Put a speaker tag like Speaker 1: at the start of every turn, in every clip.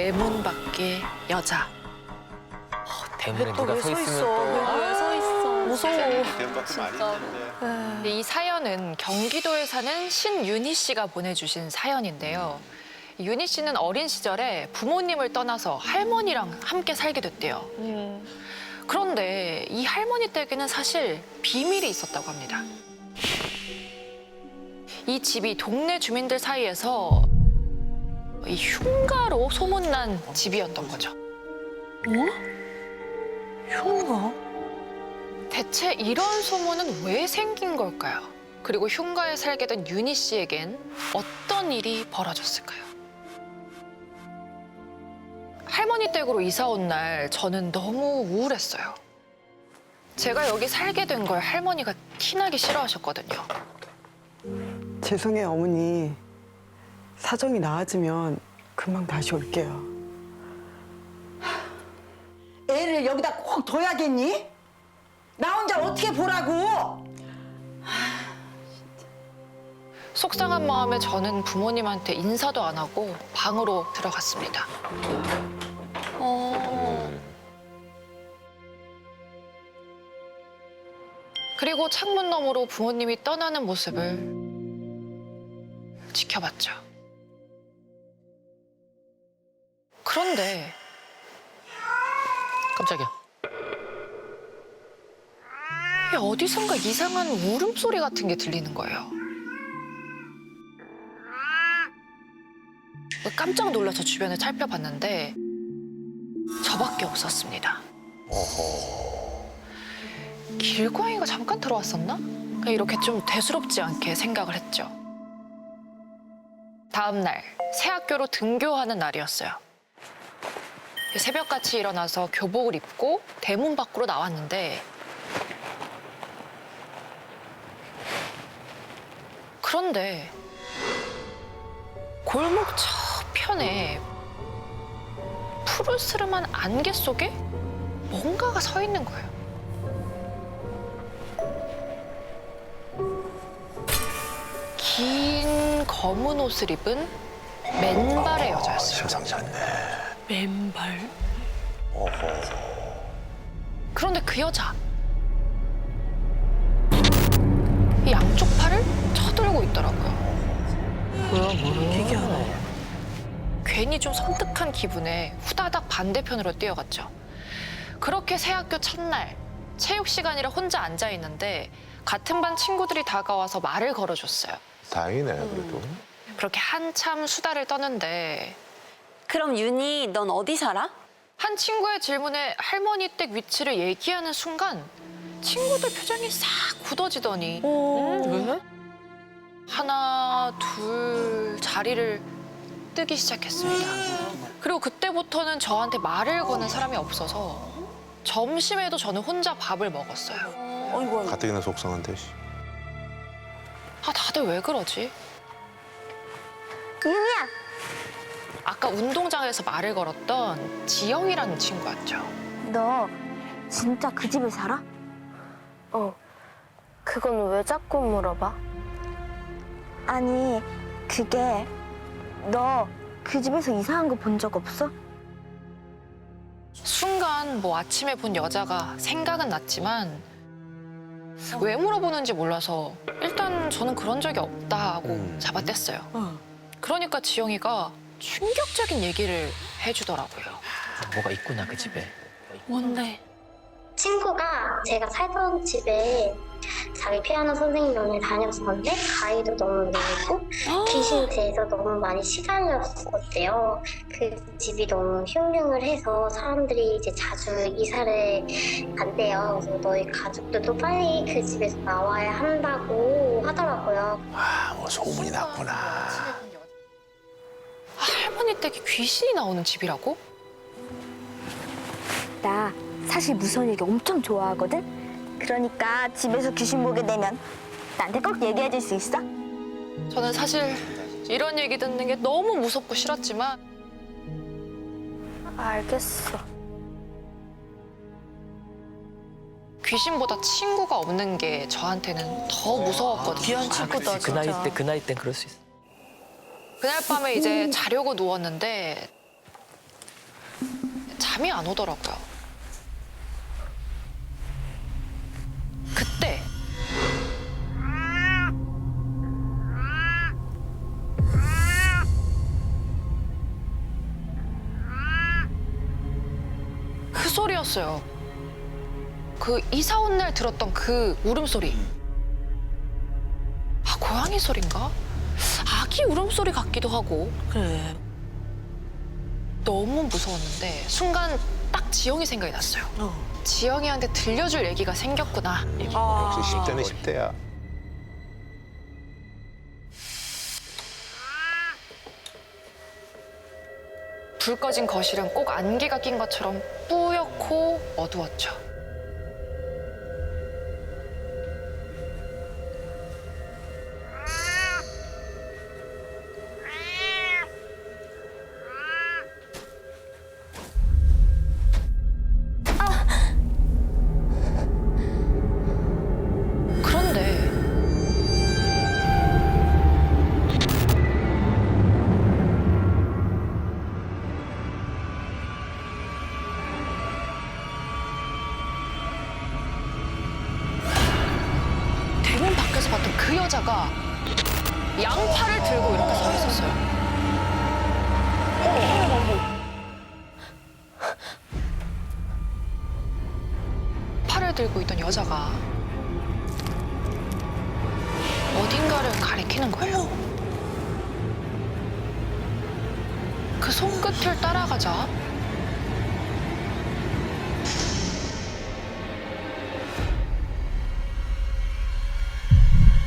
Speaker 1: 대문 밖의 여자.
Speaker 2: 대문에
Speaker 3: 또
Speaker 2: 누가
Speaker 3: 왜
Speaker 2: 서
Speaker 3: 서 있어? 또왜서 있어? 무서워.
Speaker 4: 대형 같은 많이 있는데.
Speaker 1: 근데 이 사연은 경기도에 사는 신윤희 씨가 보내주신 사연인데요. 윤희 씨는 어린 시절에 부모님을 떠나서 할머니랑 함께 살게 됐대요.
Speaker 3: 음.
Speaker 1: 그런데 이 할머니 댁에는 사실 비밀이 있었다고 합니다. 이 집이 동네 주민들 사이에서 이 흉가로 소문난 집이었던 거죠.
Speaker 3: 흉가?
Speaker 1: 대체 이런 소문은 왜 생긴 걸까요? 그리고 흉가에 살게 된 윤희 씨에겐 어떤 일이 벌어졌을까요? 할머니 댁으로 이사 온 날 저는 너무 우울했어요. 제가 여기 살게 된 걸 할머니가 티나기 싫어하셨거든요.
Speaker 5: 죄송해요, 어머니. 사정이 나아지면 금방 다시 올게요.
Speaker 6: 애를 여기다 꼭 둬야겠니? 나 혼자 어떻게 보라고?
Speaker 1: 속상한 마음에 저는 부모님한테 인사도 안 하고 방으로 들어갔습니다.
Speaker 3: 어.
Speaker 1: 그리고 창문 너머로 부모님이 떠나는 모습을 지켜봤죠. 그런데
Speaker 2: 깜짝이야.
Speaker 1: 이 어디선가 이상한 울음소리 같은 게 들리는 거예요. 깜짝 놀라서 주변을 살펴봤는데 저밖에 없었습니다. 길고양이가 잠깐 들어왔었나? 그냥 이렇게 좀 대수롭지 않게 생각을 했죠. 다음 날 새 학교로 등교하는 날이었어요. 새벽같이 일어나서 교복을 입고 대문 밖으로 나왔는데 그런데 골목 저편에 푸르스름한 안개 속에 뭔가가 서 있는 거예요. 긴 검은 옷을 입은 맨발의 여자였어요.
Speaker 4: 심상치 않네.
Speaker 3: 맨발.
Speaker 1: 그런데 그 여자 이 양쪽 팔을 쳐들고 있더라고요.
Speaker 3: 희귀하다.
Speaker 1: 괜히 좀 섬뜩한 기분에 후다닥 반대편으로 뛰어갔죠. 그렇게 새 학교 첫날 체육 시간이라 혼자 앉아 있는데 같은 반 친구들이 다가와서 말을 걸어줬어요.
Speaker 4: 다행이네 그래도.
Speaker 1: 그렇게 한참 수다를 떠는데
Speaker 7: 그럼 윤희 넌 어디 살아?
Speaker 1: 한 친구의 질문에 할머니 댁 위치를 얘기하는 순간 친구들 표정이 싹 굳어지더니
Speaker 3: 왜?
Speaker 1: 하나 둘 자리를 뜨기 시작했습니다. 그리고 그때부터는 저한테 말을 거는 사람이 없어서 점심에도 저는 혼자 밥을 먹었어요.
Speaker 3: 어이구.
Speaker 4: 가뜩이나 속상한데. 씨.
Speaker 1: 아 다들 왜 그러지?
Speaker 7: 윤희야.
Speaker 1: 아까 운동장에서 말을 걸었던 지영이라는 친구였죠.
Speaker 8: 너 진짜 그 집에 살아? 어. 그건 왜 자꾸 물어봐? 아니, 그게 너 그 집에서 이상한 거 본 적 없어?
Speaker 1: 순간 뭐 아침에 본 여자가 생각은 났지만 왜 물어보는지 몰라서 일단 저는 그런 적이 없다고
Speaker 4: 음.
Speaker 1: 잡아댔어요.
Speaker 3: 어.
Speaker 1: 그러니까 지영이가 충격적인 얘기를 해주더라고요.
Speaker 2: 뭐가 있구나 그 집에.
Speaker 3: 뭔데?
Speaker 9: 친구가 제가 살던 집에 자기 피아노 선생님을 다녔었는데 가위도 너무 늘고 귀신에 대해서 너무 많이 시달렸었대요. 그 집이 너무 흉흉을 해서 사람들이 이제 자주 이사를 간대요. 그래서 너희 가족들도 빨리 그 집에서 나와야 한다고 하더라고요.
Speaker 4: 아 뭐 소문이 났구나.
Speaker 1: 아, 댁에 귀신이 나오는 집이라고?
Speaker 8: 나 사실 무서운 얘기 엄청 좋아하거든? 그러니까 집에서 귀신 보게 되면 나한테 꼭 얘기해 줄 수 있어?
Speaker 1: 저는 사실 이런 얘기 듣는 게 너무 무섭고 싫었지만
Speaker 8: 알겠어.
Speaker 1: 귀신보다 친구가 없는 게 저한테는 더 무서웠거든요.
Speaker 3: 귀한 친구다,
Speaker 2: 그
Speaker 3: 진짜.
Speaker 2: 나이 때 그 나이 땐 그럴 수 있어.
Speaker 1: 그날 밤에 이제 자려고 누웠는데 잠이 안 오더라고요. 그때 그 소리였어요. 그 이사 온 날 들었던 그 울음소리. 아, 고양이 소린가? 아기 울음소리 같기도 하고.
Speaker 3: 그래.
Speaker 1: 너무 무서웠는데 순간 딱 지영이 생각이 났어요.
Speaker 3: 어.
Speaker 1: 지영이한테 들려줄 얘기가 생겼구나.
Speaker 3: 아.
Speaker 4: 역시 10대는 10대야.
Speaker 1: 불 꺼진 거실은 꼭 안개가 낀 것처럼 뿌옇고 어두웠죠. 가리키는 거예요. 그 손끝을 따라가자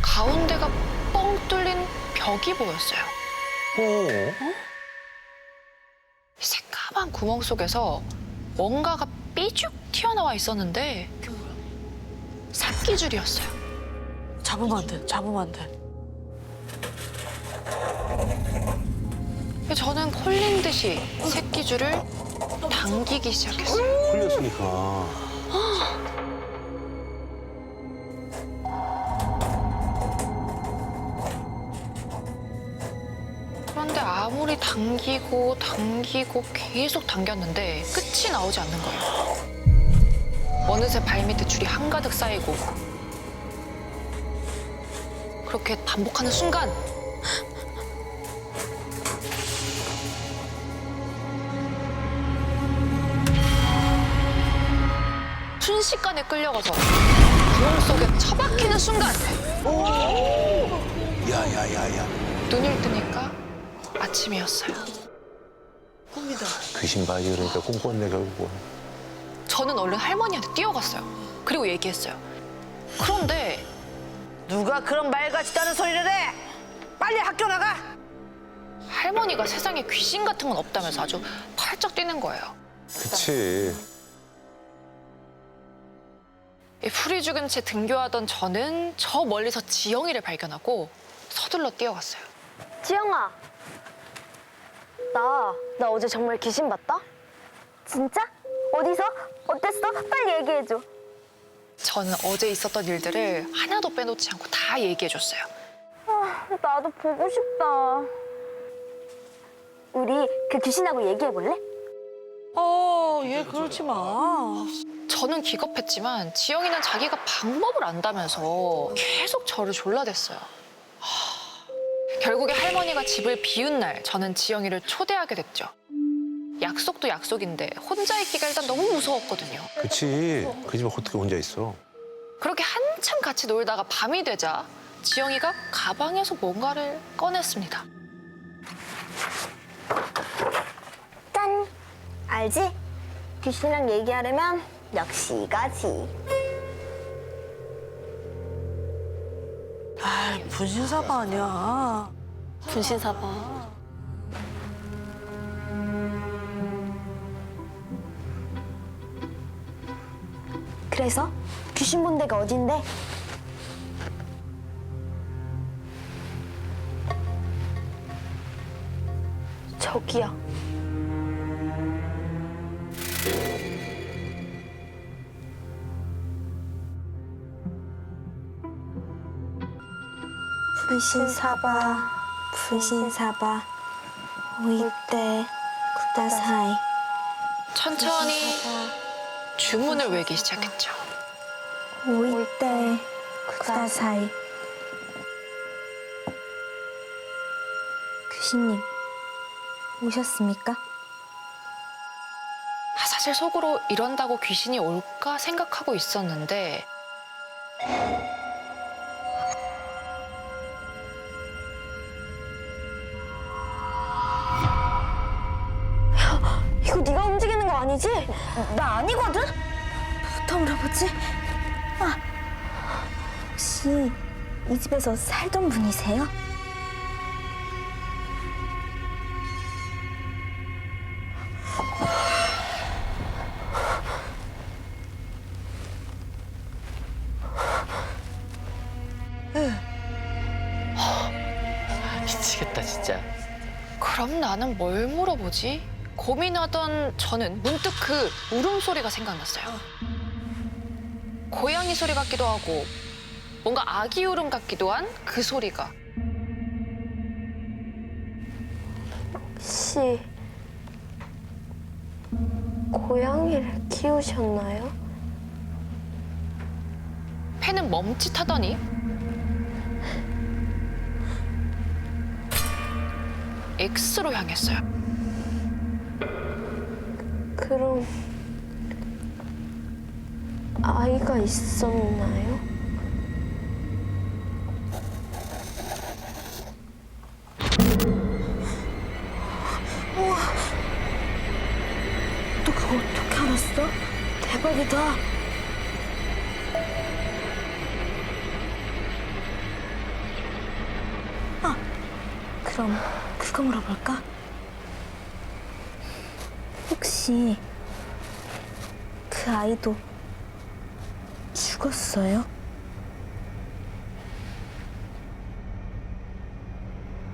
Speaker 1: 가운데가 뻥 뚫린 벽이 보였어요. 새까만 구멍 속에서 뭔가가 삐죽 튀어나와 있었는데 새끼줄이었어요.
Speaker 3: 잡으면 안 돼. 잡으면 안 돼.
Speaker 1: 듯이 새끼줄을 당기기 시작했어요.
Speaker 4: 풀렸으니까.
Speaker 1: 그런데 아무리 당기고 당기고 계속 당겼는데 끝이 나오지 않는 거예요. 어느새 발밑에 줄이 한가득 쌓이고 그렇게 반복하는 순간 순식간에 끌려가서 구멍 속에 처박히는 순간
Speaker 4: 야야야야.
Speaker 1: 눈을 뜨니까 아침이었어요.
Speaker 4: 귀신 바지 그러니까 꿈꿨네 결국은.
Speaker 1: 저는 얼른 할머니한테 뛰어갔어요. 그리고 얘기했어요. 그런데
Speaker 6: 누가 그런 말 같지도 않은 소리를 해? 빨리 학교 나가.
Speaker 1: 할머니가 세상에 귀신 같은 건 없다면서 아주 팔쩍 뛰는 거예요.
Speaker 4: 그치.
Speaker 1: 이 풀이 죽은 채 등교하던 저는 저 멀리서 지영이를 발견하고 서둘러 뛰어갔어요.
Speaker 8: 지영아. 나, 나 어제 정말 귀신 봤다? 진짜? 어디서? 어땠어? 빨리 얘기해줘.
Speaker 1: 저는 어제 있었던 일들을 하나도 빼놓지 않고 다 얘기해줬어요.
Speaker 8: 나도 보고 싶다. 우리 그 귀신하고 얘기해볼래?
Speaker 3: 어, 얘 그러지 마.
Speaker 1: 저는 기겁했지만 지영이는 자기가 방법을 안다면서 계속 저를 졸라댔어요. 하, 결국에 할머니가 집을 비운 날 저는 지영이를 초대하게 됐죠. 약속도 약속인데 혼자 있기가 일단 너무 무서웠거든요.
Speaker 4: 그치. 그 집에 어떻게 혼자 있어?
Speaker 1: 그렇게 한참 같이 놀다가 밤이 되자 지영이가 가방에서 뭔가를 꺼냈습니다.
Speaker 8: 짠! 알지? 귀신이랑 얘기하려면 역시 이거지.
Speaker 3: 아, 분신사바 아니야.
Speaker 7: 분신사바.
Speaker 8: 그래서 귀신 본 데가 어딘데? 저기요. 분신사바, 분신사바, 오이때, 구다사이.
Speaker 1: 천천히 주문을 외기 시작했죠.
Speaker 8: 오이때 구다사이 귀신님 오셨습니까?
Speaker 1: 아, 사실 속으로 이런다고 귀신이 올까 생각하고 있었는데
Speaker 8: 나 아니거든? 부터 물어보지? 아, 혹시 이 집에서 살던 분이세요?
Speaker 2: 미치겠다 진짜.
Speaker 1: 그럼 나는 뭘 물어보지? 고민하던 저는 문득 그 울음소리가 생각났어요. 고양이 소리 같기도 하고 뭔가 아기 울음 같기도 한 그 소리가
Speaker 7: 혹시 고양이를 키우셨나요?
Speaker 1: 팬은 멈칫하더니 X로 향했어요.
Speaker 7: 그럼 아이가 있었나요?
Speaker 8: 너 그거 어떻게 알았어? 대박이다. 아, 그럼 그거 물어볼까? 혹시 그 아이도 죽었어요?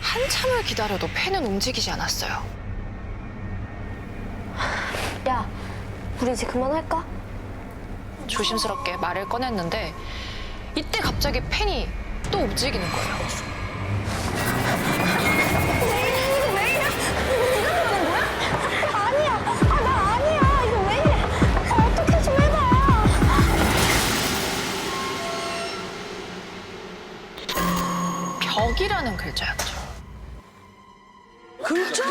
Speaker 1: 한참을 기다려도 팬은 움직이지 않았어요.
Speaker 7: 야, 우리 이제 그만할까?
Speaker 1: 조심스럽게 말을 꺼냈는데 이때 갑자기 팬이 또 움직이는 거예요. 벽이라는 글자였죠.
Speaker 3: 글자?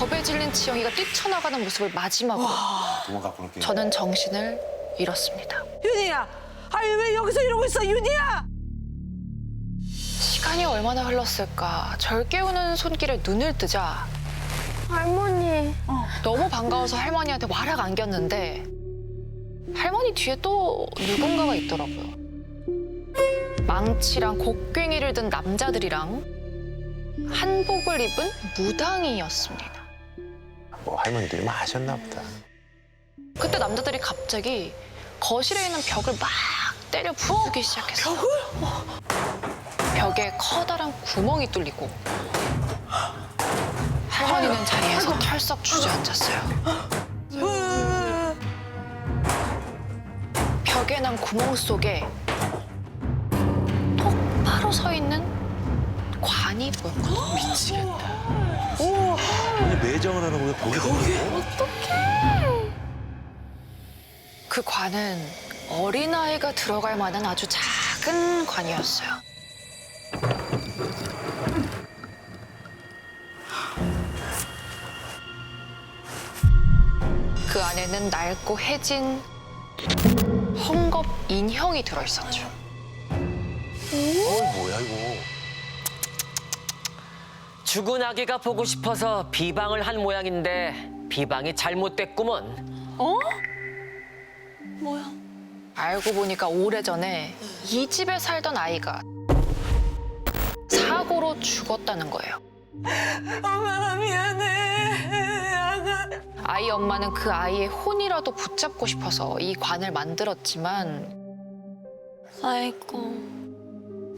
Speaker 1: 겁에 질린 지영이가 뛰쳐나가는 모습을 마지막으로
Speaker 4: 도망가 볼게.
Speaker 1: 저는 정신을 잃었습니다.
Speaker 3: 윤희야. 아니 왜 여기서 이러고 있어 윤희야?
Speaker 1: 시간이 얼마나 흘렀을까. 절 깨우는 손길에 눈을 뜨자
Speaker 7: 할머니.
Speaker 1: 너무 반가워서 할머니한테 와락 안겼는데 할머니 뒤에 또 누군가가 있더라고요. 망치랑 곡괭이를 든 남자들이랑 한복을 입은 무당이었습니다.
Speaker 4: 뭐 할머니들이 마셨나 보다.
Speaker 1: 그때 남자들이 갑자기 거실에 있는 벽을 막 때려 부수기 시작했어요. 벽에 커다란 구멍이 뚫리고 할머니는 자리에서 털썩 주저앉았어요. 벽에 난 구멍 속에 똑바로 서 있는 관이 보였거든요. 미치겠다.
Speaker 4: 하는 거야 거기 거기?
Speaker 1: 그 관은 어린아이가 들어갈 만한 아주 작은 관이었어요. 그 안에는 낡고 해진 헝겊 인형이 들어있었죠.
Speaker 4: 어 뭐야 이거?
Speaker 2: 죽은 아기가 보고 싶어서 비방을 한 모양인데 비방이 잘못됐구먼.
Speaker 1: 알고 보니까 오래전에 이 집에 살던 아이가 사고로 죽었다는 거예요.
Speaker 3: 엄마 미안해. 아가.
Speaker 1: 아이 엄마는 그 아이의 혼이라도 붙잡고 싶어서 이 관을 만들었지만
Speaker 8: 아이고.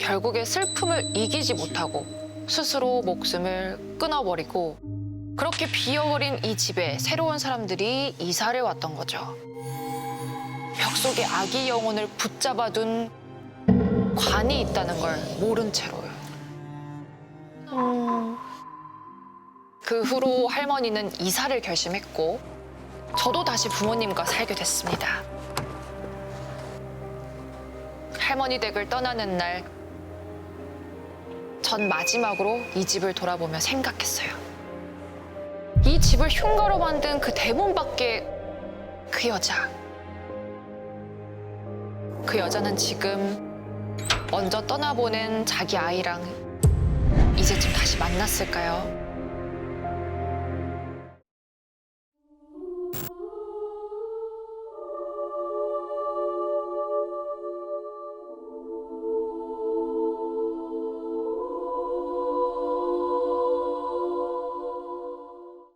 Speaker 1: 결국에 슬픔을 이기지 못하고 스스로 목숨을 끊어버리고 그렇게 비어버린 이 집에 새로운 사람들이 이사를 왔던 거죠. 벽 속에 아기 영혼을 붙잡아둔 관이 있다는 걸 모른 채로요.
Speaker 7: 음,
Speaker 1: 그 후로 할머니는 이사를 결심했고 저도 다시 부모님과 살게 됐습니다. 할머니 댁을 떠나는 날, 전 마지막으로 이 집을 돌아보며 생각했어요. 이 집을 흉가로 만든 그 대문 밖에 그 여자. 그 여자는 지금 먼저 떠나보낸 자기 아이랑 이제쯤 다시 만났을까요?